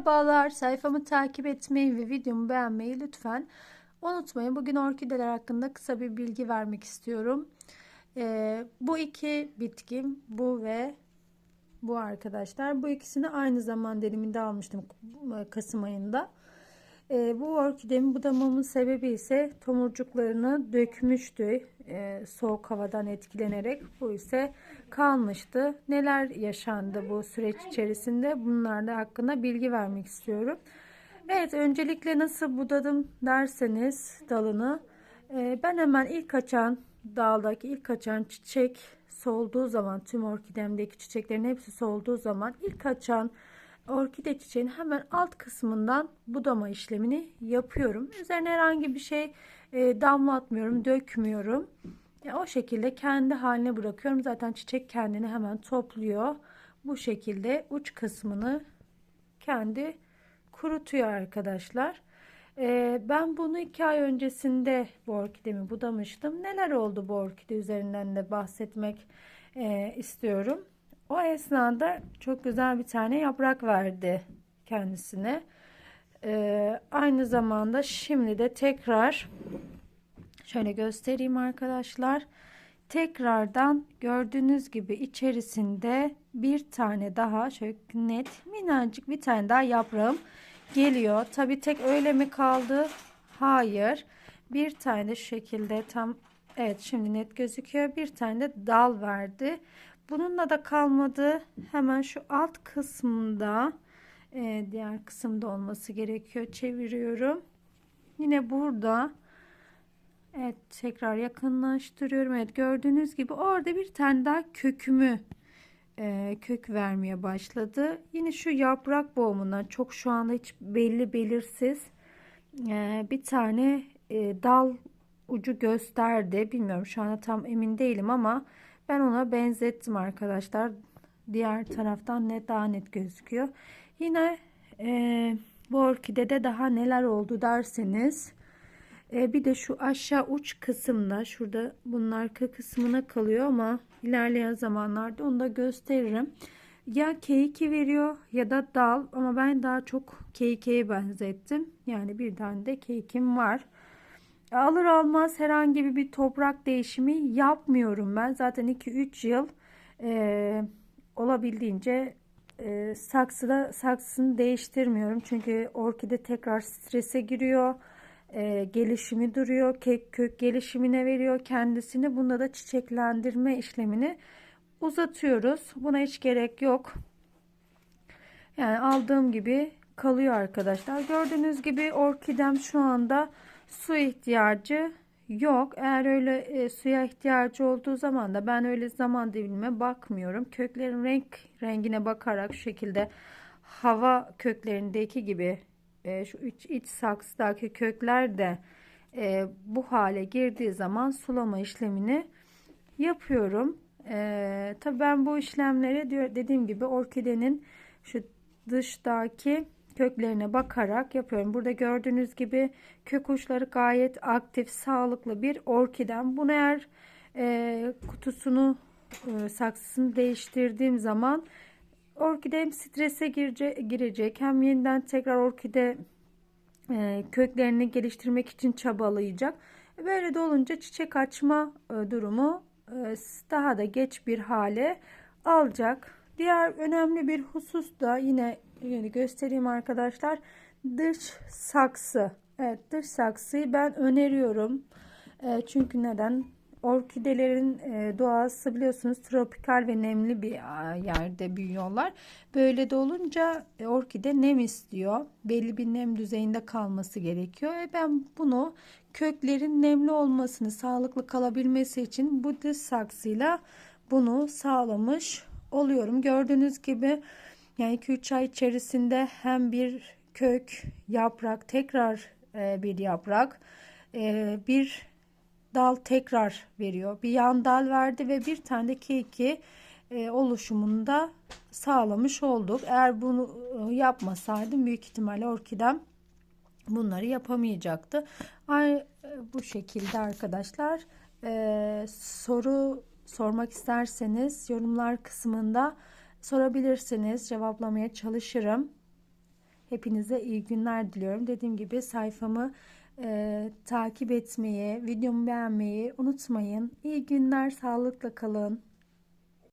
Merhabalar, sayfamı takip etmeyi ve videomu beğenmeyi lütfen unutmayın. Bugün orkideler hakkında kısa bir bilgi vermek istiyorum. Ee, bu iki bitkim, bu ve bu arkadaşlar. Bu ikisini aynı zaman diliminde almıştım Kasım ayında. E, bu orkidemin budamamın sebebi ise tomurcuklarını dökmüştü e, soğuk havadan etkilenerek. Bu ise kalmıştı. Neler yaşandı bu süreç içerisinde bunlarla hakkında bilgi vermek istiyorum. Evet öncelikle nasıl budadım derseniz dalını e, ben hemen ilk açan daldaki ilk açan çiçek solduğu zaman tüm orkidemdeki çiçeklerin hepsi solduğu zaman ilk açan orkide çiçeğin hemen alt kısmından budama işlemini yapıyorum. Üzerine herhangi bir şey e, damlatmıyorum, dökmüyorum. E, o şekilde kendi haline bırakıyorum. Zaten çiçek kendini hemen topluyor. Bu şekilde uç kısmını kendi kurutuyor arkadaşlar. E, ben bunu iki ay öncesinde bu orkidemi budamıştım. Neler oldu bu orkide üzerinden de bahsetmek e, istiyorum. O esnada çok güzel bir tane yaprak verdi kendisine. Ee, aynı zamanda şimdi de tekrar şöyle göstereyim arkadaşlar. Tekrardan gördüğünüz gibi içerisinde bir tane daha şöyle net minnacık bir tane daha yaprağım geliyor. Tabi tek öyle mi kaldı? Hayır. Bir tane şekilde tam evet şimdi net gözüküyor. Bir tane de dal verdi. Bununla da kalmadı. Hemen şu alt kısmında e, diğer kısımda olması gerekiyor. Çeviriyorum. Yine burada Evet tekrar yakınlaştırıyorum. Evet gördüğünüz gibi orada bir tane daha kökümü e, kök vermeye başladı. Yine şu yaprak boğumundan çok şu anda hiç belli belirsiz e, bir tane e, dal ucu gösterdi. Bilmiyorum şu anda tam emin değilim ama ben ona benzettim arkadaşlar. Diğer taraftan net daha net gözüküyor. Yine e, bu orkidede daha neler oldu derseniz e, bir de şu aşağı uç kısımda şurada bunun arka kısmına kalıyor ama ilerleyen zamanlarda onu da gösteririm. Ya keyiki veriyor ya da dal ama ben daha çok keykeye benzettim. Yani bir tane de keykim var. Alır almaz herhangi bir toprak değişimi yapmıyorum ben. Zaten 2-3 yıl e, olabildiğince e, saksıda saksını değiştirmiyorum. Çünkü orkide tekrar strese giriyor. E, gelişimi duruyor. Kek kök gelişimine veriyor kendisini. Bunda da çiçeklendirme işlemini uzatıyoruz. Buna hiç gerek yok. Yani aldığım gibi kalıyor arkadaşlar. Gördüğünüz gibi orkidem şu anda su ihtiyacı yok. Eğer öyle e, suya ihtiyacı olduğu zaman da ben öyle zaman dilimine bakmıyorum. Köklerin renk rengine bakarak şu şekilde hava köklerindeki gibi e, şu iç, iç saksıdaki kökler de e, bu hale girdiği zaman sulama işlemini yapıyorum. E, tabii ben bu işlemleri diyor dediğim gibi orkidenin şu dıştaki köklerine bakarak yapıyorum. Burada gördüğünüz gibi kök uçları gayet aktif, sağlıklı bir orkiden. Bunu eğer e, kutusunu, e, saksısını değiştirdiğim zaman orkide hem strese girecek, hem yeniden tekrar orkide e, köklerini geliştirmek için çabalayacak. Böyle de olunca çiçek açma e, durumu e, daha da geç bir hale alacak. Diğer önemli bir husus da yine yani göstereyim arkadaşlar. Dış saksı. Evet dış saksıyı ben öneriyorum. E, çünkü neden? Orkidelerin e, doğası biliyorsunuz tropikal ve nemli bir yerde büyüyorlar. Böyle de olunca e, orkide nem istiyor. Belli bir nem düzeyinde kalması gerekiyor. E ben bunu köklerin nemli olmasını, sağlıklı kalabilmesi için bu dış saksıyla bunu sağlamış oluyorum. Gördüğünüz gibi yani 2-3 ay içerisinde hem bir kök, yaprak, tekrar e, bir yaprak, e, bir dal tekrar veriyor. Bir yan dal verdi ve bir tane de keki e, oluşumunda sağlamış olduk. Eğer bunu e, yapmasaydım büyük ihtimalle orkidem bunları yapamayacaktı. Ay, e, bu şekilde arkadaşlar e, soru sormak isterseniz yorumlar kısmında sorabilirsiniz. Cevaplamaya çalışırım. Hepinize iyi günler diliyorum. Dediğim gibi sayfamı e, takip etmeyi, videomu beğenmeyi unutmayın. İyi günler, sağlıkla kalın.